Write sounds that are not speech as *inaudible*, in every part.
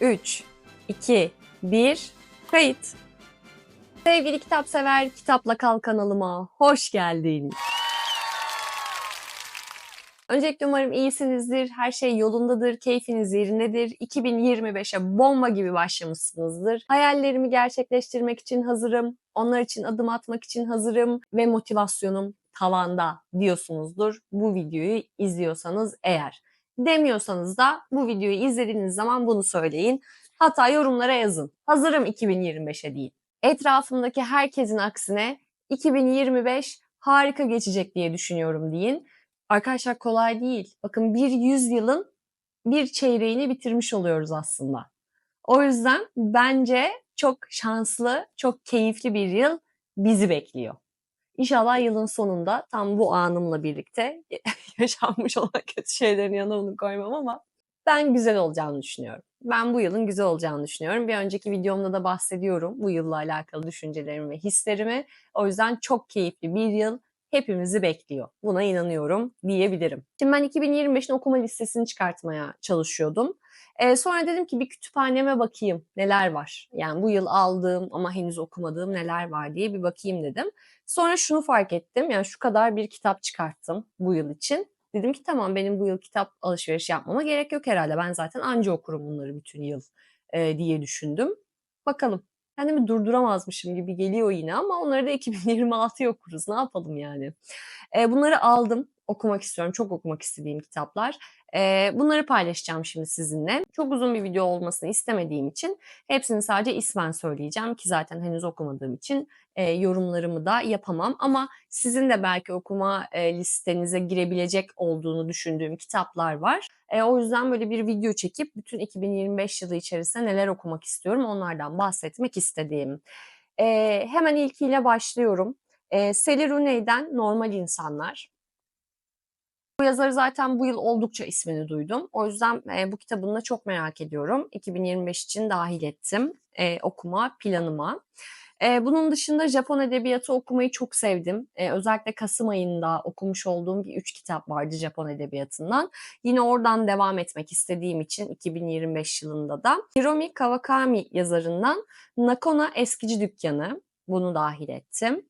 3, 2, 1, kayıt. Sevgili kitap sever, Kitapla Kal kanalıma hoş geldin. Öncelikle umarım iyisinizdir, her şey yolundadır, keyfiniz yerindedir. 2025'e bomba gibi başlamışsınızdır. Hayallerimi gerçekleştirmek için hazırım, onlar için adım atmak için hazırım ve motivasyonum tavanda diyorsunuzdur bu videoyu izliyorsanız eğer. Demiyorsanız da bu videoyu izlediğiniz zaman bunu söyleyin. Hatta yorumlara yazın. Hazırım 2025'e deyin. Etrafımdaki herkesin aksine 2025 harika geçecek diye düşünüyorum deyin. Arkadaşlar kolay değil. Bakın bir yüzyılın bir çeyreğini bitirmiş oluyoruz aslında. O yüzden bence çok şanslı, çok keyifli bir yıl bizi bekliyor. İnşallah yılın sonunda tam bu anımla birlikte *laughs* yaşanmış olan kötü şeylerin yanına onu koymam ama ben güzel olacağını düşünüyorum. Ben bu yılın güzel olacağını düşünüyorum. Bir önceki videomda da bahsediyorum bu yılla alakalı düşüncelerimi ve hislerimi. O yüzden çok keyifli bir yıl hepimizi bekliyor. Buna inanıyorum diyebilirim. Şimdi ben 2025'in okuma listesini çıkartmaya çalışıyordum. Ee, sonra dedim ki bir kütüphaneme bakayım neler var. Yani bu yıl aldığım ama henüz okumadığım neler var diye bir bakayım dedim. Sonra şunu fark ettim. Yani şu kadar bir kitap çıkarttım bu yıl için. Dedim ki tamam benim bu yıl kitap alışveriş yapmama gerek yok herhalde. Ben zaten anca okurum bunları bütün yıl e, diye düşündüm. Bakalım kendimi durduramazmışım gibi geliyor yine ama onları da *laughs* 2026 okuruz. Ne yapalım yani? E, bunları aldım. Okumak istiyorum. Çok okumak istediğim kitaplar. E, bunları paylaşacağım şimdi sizinle. Çok uzun bir video olmasını istemediğim için hepsini sadece ismen söyleyeceğim ki zaten henüz okumadığım için e, yorumlarımı da yapamam. Ama sizin de belki okuma e, listenize girebilecek olduğunu düşündüğüm kitaplar var. E, o yüzden böyle bir video çekip bütün 2025 yılı içerisinde neler okumak istiyorum onlardan bahsetmek istediğim. E, hemen ilkiyle başlıyorum. E, Sally Rooney'den Normal İnsanlar. Bu yazarı zaten bu yıl oldukça ismini duydum. O yüzden e, bu kitabını da çok merak ediyorum. 2025 için dahil ettim e, okuma planıma. E, bunun dışında Japon edebiyatı okumayı çok sevdim. E, özellikle Kasım ayında okumuş olduğum bir üç kitap vardı Japon edebiyatından. Yine oradan devam etmek istediğim için 2025 yılında da Hiromi Kawakami yazarından Nakona Eskici Dükkanı bunu dahil ettim.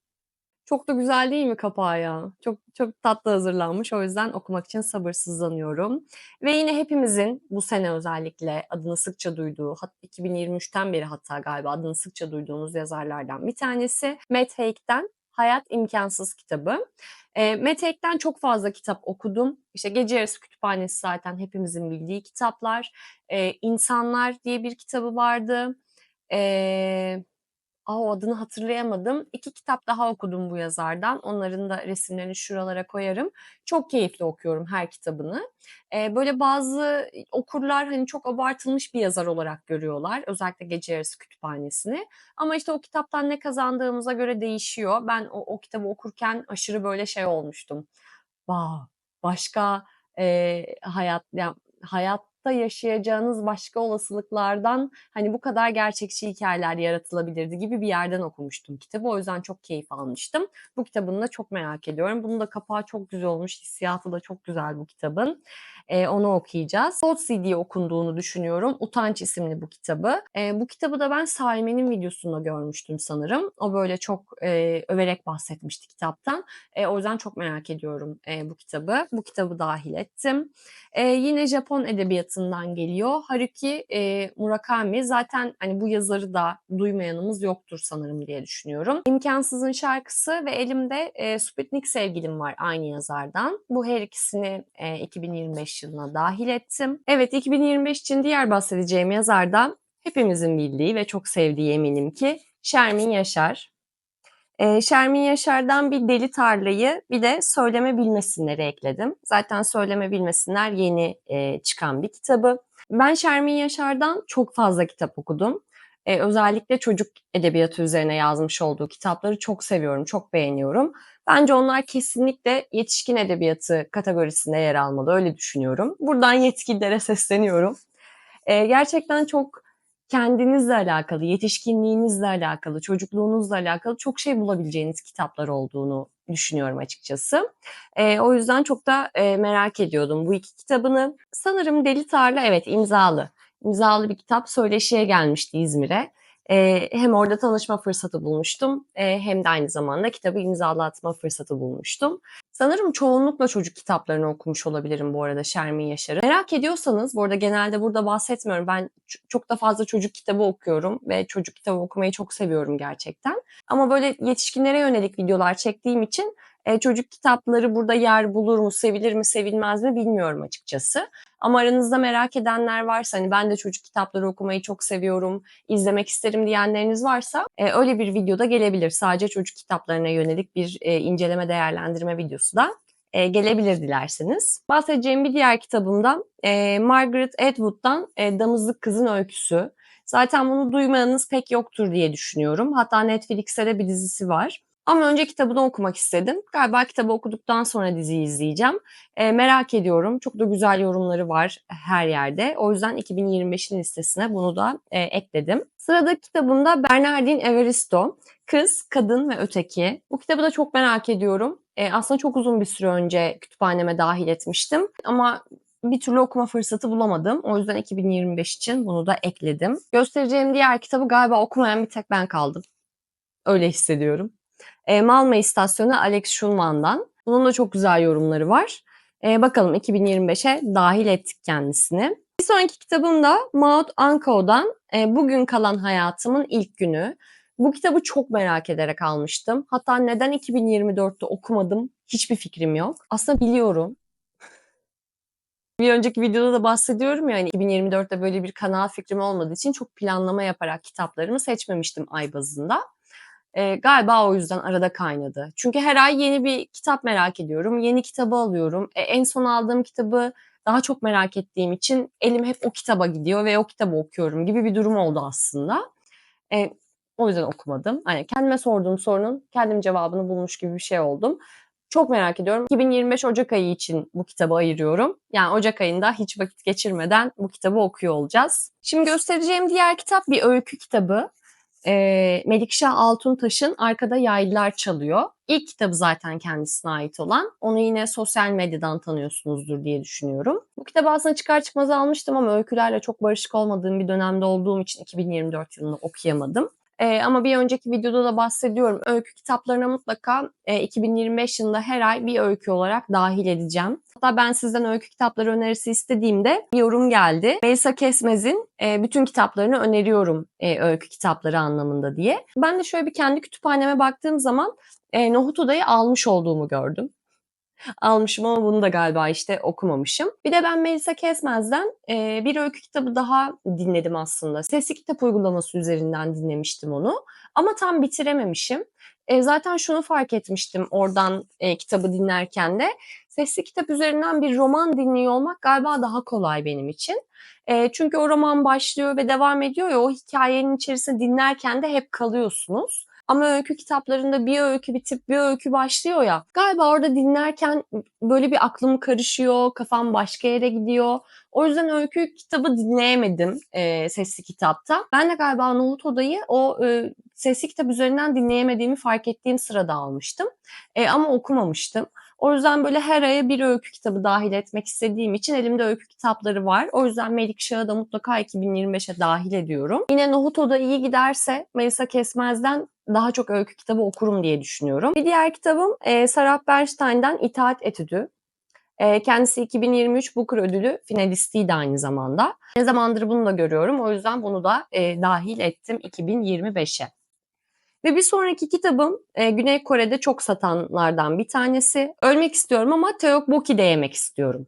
Çok da güzel değil mi kapağı ya? Çok çok tatlı hazırlanmış. O yüzden okumak için sabırsızlanıyorum. Ve yine hepimizin bu sene özellikle adını sıkça duyduğu, 2023'ten beri hatta galiba adını sıkça duyduğumuz yazarlardan bir tanesi Matt Haig'den Hayat İmkansız kitabı. E, Matt Haig'den çok fazla kitap okudum. İşte Gece Yarısı Kütüphanesi zaten hepimizin bildiği kitaplar. E, İnsanlar diye bir kitabı vardı. Eee Aa, adını hatırlayamadım. İki kitap daha okudum bu yazardan. Onların da resimlerini şuralara koyarım. Çok keyifli okuyorum her kitabını. Ee, böyle bazı okurlar hani çok abartılmış bir yazar olarak görüyorlar. Özellikle Gece Yarısı Kütüphanesi'ni. Ama işte o kitaptan ne kazandığımıza göre değişiyor. Ben o, o kitabı okurken aşırı böyle şey olmuştum. Wow, başka e, hayat yani hayat hayatta yaşayacağınız başka olasılıklardan hani bu kadar gerçekçi hikayeler yaratılabilirdi gibi bir yerden okumuştum kitabı. O yüzden çok keyif almıştım. Bu kitabını da çok merak ediyorum. Bunun da kapağı çok güzel olmuş. Hissiyatı da çok güzel bu kitabın. Ee, onu okuyacağız. Hot CD okunduğunu düşünüyorum. Utanç isimli bu kitabı. Ee, bu kitabı da ben Saime'nin videosunda görmüştüm sanırım. O böyle çok e, överek bahsetmişti kitaptan. E, o yüzden çok merak ediyorum e, bu kitabı. Bu kitabı dahil ettim. E, yine Japon edebiyatından geliyor. Haruki e, Murakami. Zaten hani bu yazarı da duymayanımız yoktur sanırım diye düşünüyorum. İmkansızın şarkısı ve elimde e, Sputnik Sevgilim var aynı yazardan. Bu her ikisini e, 2025 yılına dahil ettim. Evet 2025 için diğer bahsedeceğim yazardan hepimizin bildiği ve çok sevdiği eminim ki Şermin Yaşar. Ee, Şermin Yaşar'dan bir Deli Tarlayı bir de Söyleme Bilmesinler'i ekledim. Zaten Söyleme Bilmesinler yeni e, çıkan bir kitabı. Ben Şermin Yaşar'dan çok fazla kitap okudum. Ee, özellikle çocuk edebiyatı üzerine yazmış olduğu kitapları çok seviyorum, çok beğeniyorum. Bence onlar kesinlikle yetişkin edebiyatı kategorisinde yer almalı, öyle düşünüyorum. Buradan yetkililere sesleniyorum. Ee, gerçekten çok kendinizle alakalı, yetişkinliğinizle alakalı, çocukluğunuzla alakalı çok şey bulabileceğiniz kitaplar olduğunu düşünüyorum açıkçası. E, o yüzden çok da e, merak ediyordum bu iki kitabını. Sanırım Deli Tarla evet imzalı. imzalı bir kitap söyleşiye gelmişti İzmir'e. Hem orada tanışma fırsatı bulmuştum hem de aynı zamanda kitabı imzalatma fırsatı bulmuştum. Sanırım çoğunlukla çocuk kitaplarını okumuş olabilirim bu arada Şermin Yaşar'ı. Merak ediyorsanız, bu arada genelde burada bahsetmiyorum. Ben çok da fazla çocuk kitabı okuyorum ve çocuk kitabı okumayı çok seviyorum gerçekten. Ama böyle yetişkinlere yönelik videolar çektiğim için e, çocuk kitapları burada yer bulur mu, sevilir mi, sevilmez mi bilmiyorum açıkçası. Ama aranızda merak edenler varsa hani ben de çocuk kitapları okumayı çok seviyorum, izlemek isterim diyenleriniz varsa e, öyle bir videoda gelebilir. Sadece çocuk kitaplarına yönelik bir e, inceleme değerlendirme videosu da e, gelebilir dilerseniz. Bahsedeceğim bir diğer kitabımda e, Margaret Atwood'dan e, Damızlık Kızın Öyküsü. Zaten bunu duymayanız pek yoktur diye düşünüyorum. Hatta Netflix'te de bir dizisi var. Ama önce kitabını okumak istedim. Galiba kitabı okuduktan sonra diziyi izleyeceğim. E, merak ediyorum. Çok da güzel yorumları var her yerde. O yüzden 2025'in listesine bunu da e, ekledim. Sırada kitabımda Bernardine Evaristo. Kız, Kadın ve Öteki. Bu kitabı da çok merak ediyorum. E, aslında çok uzun bir süre önce kütüphaneme dahil etmiştim. Ama bir türlü okuma fırsatı bulamadım. O yüzden 2025 için bunu da ekledim. Göstereceğim diğer kitabı galiba okumayan bir tek ben kaldım. Öyle hissediyorum. E, Malmö İstasyonu Alex Schulman'dan. Bunun da çok güzel yorumları var. E, bakalım 2025'e dahil ettik kendisini. Bir sonraki kitabım da Maud Anko'dan e, Bugün Kalan Hayatımın İlk Günü. Bu kitabı çok merak ederek almıştım. Hatta neden 2024'te okumadım hiçbir fikrim yok. Aslında biliyorum. Bir önceki videoda da bahsediyorum ya hani 2024'te böyle bir kanal fikrim olmadığı için çok planlama yaparak kitaplarımı seçmemiştim ay bazında. E, galiba o yüzden arada kaynadı. Çünkü her ay yeni bir kitap merak ediyorum. Yeni kitabı alıyorum. E, en son aldığım kitabı daha çok merak ettiğim için elim hep o kitaba gidiyor ve o kitabı okuyorum gibi bir durum oldu aslında. E, o yüzden okumadım. Hani kendime sorduğum sorunun kendim cevabını bulmuş gibi bir şey oldum. Çok merak ediyorum. 2025 Ocak ayı için bu kitabı ayırıyorum. Yani Ocak ayında hiç vakit geçirmeden bu kitabı okuyor olacağız. Şimdi göstereceğim diğer kitap bir öykü kitabı e, Melikşah Altuntaş'ın Arkada Yaylılar Çalıyor. İlk kitabı zaten kendisine ait olan. Onu yine sosyal medyadan tanıyorsunuzdur diye düşünüyorum. Bu kitabı aslında çıkar çıkmaz almıştım ama öykülerle çok barışık olmadığım bir dönemde olduğum için 2024 yılını okuyamadım. E, ama bir önceki videoda da bahsediyorum. Öykü kitaplarına mutlaka e, 2025 yılında her ay bir öykü olarak dahil edeceğim. Hatta ben sizden öykü kitapları önerisi istediğimde bir yorum geldi. Melisa Kesmez'in e, bütün kitaplarını öneriyorum e, öykü kitapları anlamında diye. Ben de şöyle bir kendi kütüphaneme baktığım zaman e, Nohut Oda'yı almış olduğumu gördüm almışım ama bunu da galiba işte okumamışım. Bir de ben Melisa Kesmez'den e, bir öykü kitabı daha dinledim aslında. Sesli kitap uygulaması üzerinden dinlemiştim onu. Ama tam bitirememişim. E, zaten şunu fark etmiştim oradan e, kitabı dinlerken de. Sesli kitap üzerinden bir roman dinliyor olmak galiba daha kolay benim için. E, çünkü o roman başlıyor ve devam ediyor ya o hikayenin içerisinde dinlerken de hep kalıyorsunuz. Ama öykü kitaplarında bir öykü bitip bir öykü başlıyor ya. Galiba orada dinlerken böyle bir aklım karışıyor, kafam başka yere gidiyor. O yüzden öykü kitabı dinleyemedim e, sesli kitapta. Ben de galiba Nohut Oda'yı o e, sesli kitap üzerinden dinleyemediğimi fark ettiğim sırada almıştım. E, ama okumamıştım. O yüzden böyle her aya bir öykü kitabı dahil etmek istediğim için elimde öykü kitapları var. O yüzden Melik Şah'ı da mutlaka 2025'e dahil ediyorum. Yine Nohut Oda iyi giderse Melisa Kesmez'den daha çok öykü kitabı okurum diye düşünüyorum. Bir diğer kitabım e, Sarah Bernstein'den İtaat Etüdü. E, kendisi 2023 Booker ödülü finalistiydi aynı zamanda. Ne zamandır bunu da görüyorum. O yüzden bunu da e, dahil ettim 2025'e. Ve bir sonraki kitabım e, Güney Kore'de çok satanlardan bir tanesi. Ölmek istiyorum ama Teokbokki de yemek istiyorum.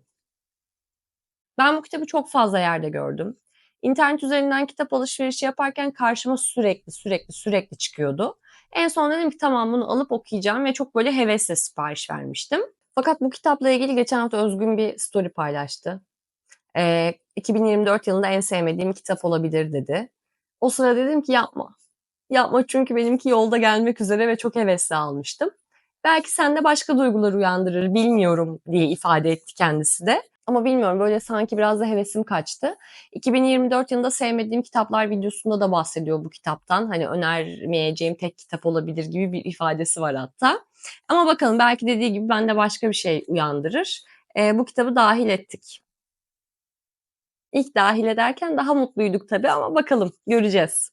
Ben bu kitabı çok fazla yerde gördüm. İnternet üzerinden kitap alışverişi yaparken karşıma sürekli sürekli sürekli çıkıyordu. En son dedim ki tamam bunu alıp okuyacağım ve çok böyle hevesle sipariş vermiştim. Fakat bu kitapla ilgili geçen hafta Özgün bir story paylaştı. Ee, 2024 yılında en sevmediğim kitap olabilir dedi. O sırada dedim ki yapma. Yapma çünkü benimki yolda gelmek üzere ve çok hevesli almıştım. Belki sende başka duygular uyandırır bilmiyorum diye ifade etti kendisi de. Ama bilmiyorum böyle sanki biraz da hevesim kaçtı. 2024 yılında sevmediğim kitaplar videosunda da bahsediyor bu kitaptan. Hani önermeyeceğim tek kitap olabilir gibi bir ifadesi var hatta. Ama bakalım belki dediği gibi bende başka bir şey uyandırır. E, bu kitabı dahil ettik. İlk dahil ederken daha mutluyduk tabii ama bakalım göreceğiz.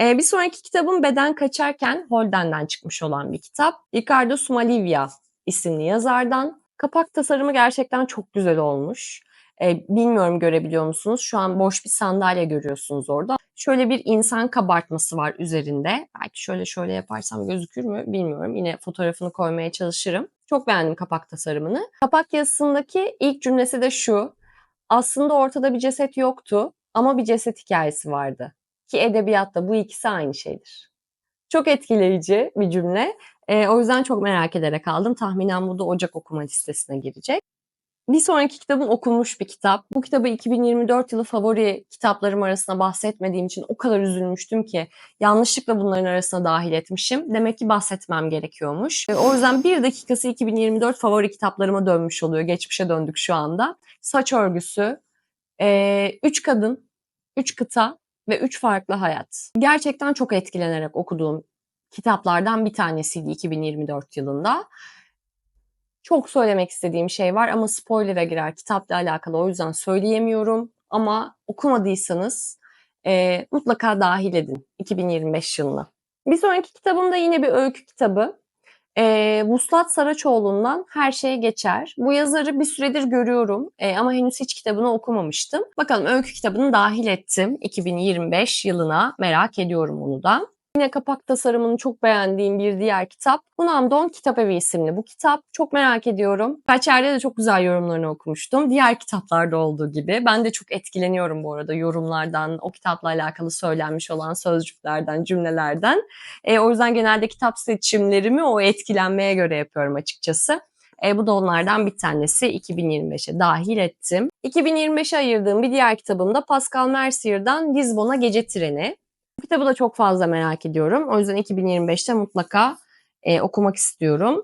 Ee, bir sonraki kitabım Beden Kaçarken Holden'den çıkmış olan bir kitap. Ricardo Sumalivia isimli yazardan. Kapak tasarımı gerçekten çok güzel olmuş. Ee, bilmiyorum görebiliyor musunuz? Şu an boş bir sandalye görüyorsunuz orada. Şöyle bir insan kabartması var üzerinde. Belki şöyle şöyle yaparsam gözükür mü bilmiyorum. Yine fotoğrafını koymaya çalışırım. Çok beğendim kapak tasarımını. Kapak yazısındaki ilk cümlesi de şu. Aslında ortada bir ceset yoktu ama bir ceset hikayesi vardı. Ki edebiyatta bu ikisi aynı şeydir. Çok etkileyici bir cümle. E, o yüzden çok merak ederek aldım. Tahminen bu da Ocak okuma listesine girecek. Bir sonraki kitabım okunmuş bir kitap. Bu kitabı 2024 yılı favori kitaplarım arasında bahsetmediğim için o kadar üzülmüştüm ki yanlışlıkla bunların arasına dahil etmişim. Demek ki bahsetmem gerekiyormuş. O yüzden bir dakikası 2024 favori kitaplarıma dönmüş oluyor. Geçmişe döndük şu anda. Saç örgüsü, e, üç kadın, üç kıta ve üç farklı hayat. Gerçekten çok etkilenerek okuduğum kitaplardan bir tanesiydi 2024 yılında. Çok söylemek istediğim şey var ama spoiler'a girer kitapla alakalı o yüzden söyleyemiyorum. Ama okumadıysanız e, mutlaka dahil edin 2025 yılına. Bir sonraki kitabım da yine bir öykü kitabı. E, Vuslat Saraçoğlu'ndan Her Şey Geçer. Bu yazarı bir süredir görüyorum e, ama henüz hiç kitabını okumamıştım. Bakalım öykü kitabını dahil ettim 2025 yılına. Merak ediyorum onu da. Yine kapak tasarımını çok beğendiğim bir diğer kitap. Hunamdon Kitap Evi isimli bu kitap. Çok merak ediyorum. Kaç de çok güzel yorumlarını okumuştum. Diğer kitaplarda olduğu gibi. Ben de çok etkileniyorum bu arada yorumlardan, o kitapla alakalı söylenmiş olan sözcüklerden, cümlelerden. E, o yüzden genelde kitap seçimlerimi o etkilenmeye göre yapıyorum açıkçası. E, bu da onlardan bir tanesi 2025'e dahil ettim. 2025'e ayırdığım bir diğer kitabım da Pascal Mercier'dan Lizbon'a Gece Treni. Kitabı da çok fazla merak ediyorum. O yüzden 2025'te mutlaka e, okumak istiyorum.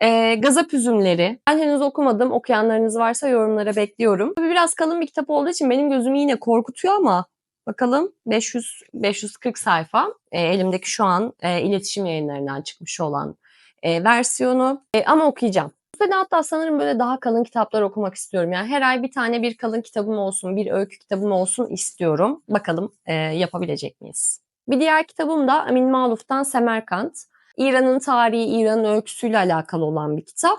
E, Gazap Üzümleri. Ben henüz okumadım. Okuyanlarınız varsa yorumlara bekliyorum. Tabii biraz kalın bir kitap olduğu için benim gözümü yine korkutuyor ama bakalım 500 540 sayfa. E, elimdeki şu an e, iletişim yayınlarından çıkmış olan e, versiyonu. E, ama okuyacağım. Bu sene hatta sanırım böyle daha kalın kitaplar okumak istiyorum. Yani her ay bir tane bir kalın kitabım olsun, bir öykü kitabım olsun istiyorum. Bakalım e, yapabilecek miyiz? Bir diğer kitabım da Amin Maluf'tan Semerkant. İran'ın tarihi, İran'ın öyküsüyle alakalı olan bir kitap.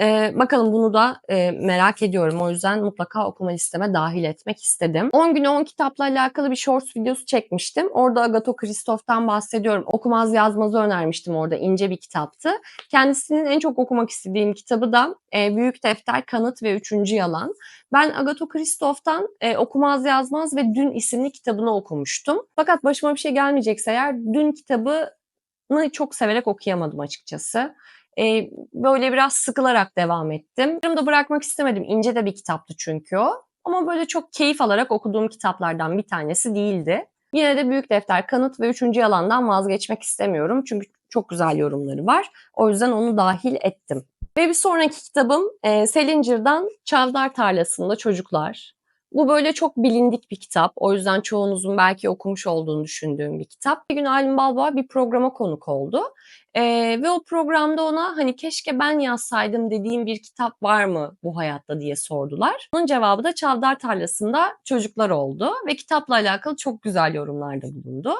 Ee, bakalım bunu da e, merak ediyorum. O yüzden mutlaka okuma listeme dahil etmek istedim. 10 güne 10 kitapla alakalı bir shorts videosu çekmiştim. Orada Agato Christoph'tan bahsediyorum. Okumaz yazmazı önermiştim orada. ince bir kitaptı. Kendisinin en çok okumak istediğim kitabı da e, Büyük Defter, Kanıt ve Üçüncü Yalan. Ben Agato Christoph'tan e, Okumaz Yazmaz ve Dün isimli kitabını okumuştum. Fakat başıma bir şey gelmeyecekse eğer Dün kitabını çok severek okuyamadım açıkçası. E, böyle biraz sıkılarak devam ettim. Yarım da bırakmak istemedim. İnce de bir kitaptı çünkü o. Ama böyle çok keyif alarak okuduğum kitaplardan bir tanesi değildi. Yine de Büyük Defter, Kanıt ve Üçüncü Yalan'dan vazgeçmek istemiyorum. Çünkü çok güzel yorumları var. O yüzden onu dahil ettim. Ve bir sonraki kitabım e, Selinger'dan Çavdar Tarlası'nda Çocuklar. Bu böyle çok bilindik bir kitap. O yüzden çoğunuzun belki okumuş olduğunu düşündüğüm bir kitap. Bir gün Alim Balboa bir programa konuk oldu. Ee, ve o programda ona hani keşke ben yazsaydım dediğim bir kitap var mı bu hayatta diye sordular. Onun cevabı da Çavdar Tarlası'nda çocuklar oldu ve kitapla alakalı çok güzel yorumlarda bulundu.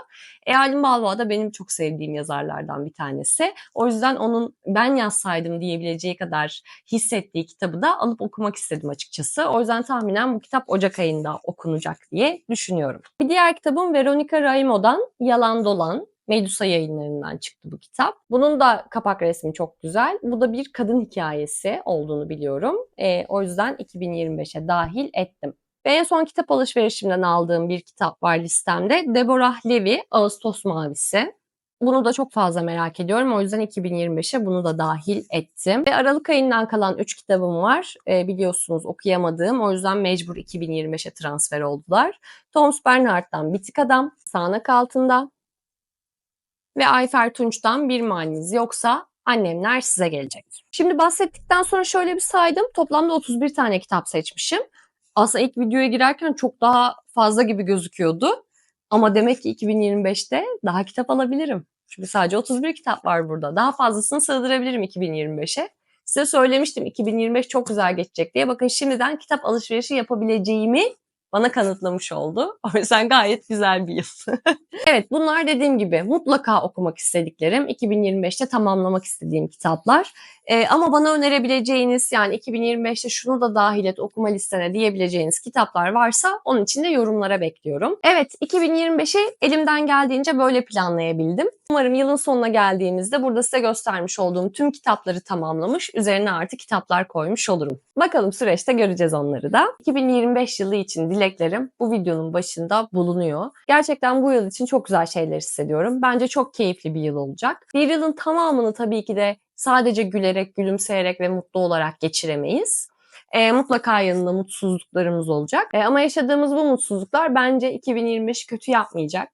E, Alim Balboa da benim çok sevdiğim yazarlardan bir tanesi. O yüzden onun ben yazsaydım diyebileceği kadar hissettiği kitabı da alıp okumak istedim açıkçası. O yüzden tahminen bu kitap Ocak ayında okunacak diye düşünüyorum. Bir diğer kitabım Veronica Raimo'dan Yalan Dolan. Medusa yayınlarından çıktı bu kitap. Bunun da kapak resmi çok güzel. Bu da bir kadın hikayesi olduğunu biliyorum. E, o yüzden 2025'e dahil ettim. Ve en son kitap alışverişimden aldığım bir kitap var listemde. Deborah Levy, Ağustos Mavisi. Bunu da çok fazla merak ediyorum. O yüzden 2025'e bunu da dahil ettim. Ve Aralık ayından kalan 3 kitabım var. E, biliyorsunuz okuyamadığım. O yüzden mecbur 2025'e transfer oldular. Thomas Bernhardt'tan Bitik Adam, Sağnak Altında, ve Ayfer Tunç'tan bir maniniz yoksa annemler size gelecektir. Şimdi bahsettikten sonra şöyle bir saydım. Toplamda 31 tane kitap seçmişim. Aslında ilk videoya girerken çok daha fazla gibi gözüküyordu. Ama demek ki 2025'te daha kitap alabilirim. Çünkü sadece 31 kitap var burada. Daha fazlasını sığdırabilirim 2025'e. Size söylemiştim 2025 çok güzel geçecek diye. Bakın şimdiden kitap alışverişi yapabileceğimi bana kanıtlamış oldu. O yüzden gayet güzel bir yıl. *laughs* evet bunlar dediğim gibi mutlaka okumak istediklerim, 2025'te tamamlamak istediğim kitaplar. Ee, ama bana önerebileceğiniz yani 2025'te şunu da dahil et okuma listene diyebileceğiniz kitaplar varsa onun için de yorumlara bekliyorum. Evet 2025'i elimden geldiğince böyle planlayabildim. Umarım yılın sonuna geldiğimizde burada size göstermiş olduğum tüm kitapları tamamlamış, üzerine artı kitaplar koymuş olurum. Bakalım süreçte göreceğiz onları da. 2025 yılı için dileklerim bu videonun başında bulunuyor. Gerçekten bu yıl için çok güzel şeyler hissediyorum. Bence çok keyifli bir yıl olacak. Bir yılın tamamını tabii ki de sadece gülerek, gülümseyerek ve mutlu olarak geçiremeyiz. E, mutlaka yanında mutsuzluklarımız olacak. E, ama yaşadığımız bu mutsuzluklar bence 2025 kötü yapmayacak.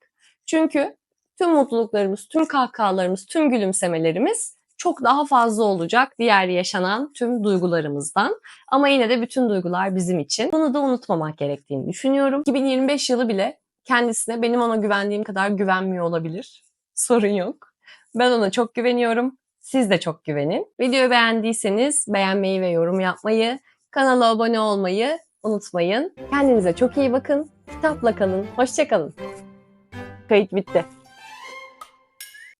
Çünkü tüm mutluluklarımız, tüm kahkahalarımız, tüm gülümsemelerimiz çok daha fazla olacak diğer yaşanan tüm duygularımızdan. Ama yine de bütün duygular bizim için. Bunu da unutmamak gerektiğini düşünüyorum. 2025 yılı bile kendisine benim ona güvendiğim kadar güvenmiyor olabilir. Sorun yok. Ben ona çok güveniyorum. Siz de çok güvenin. Videoyu beğendiyseniz beğenmeyi ve yorum yapmayı, kanala abone olmayı unutmayın. Kendinize çok iyi bakın. Kitapla kalın. Hoşçakalın. Kayıt bitti.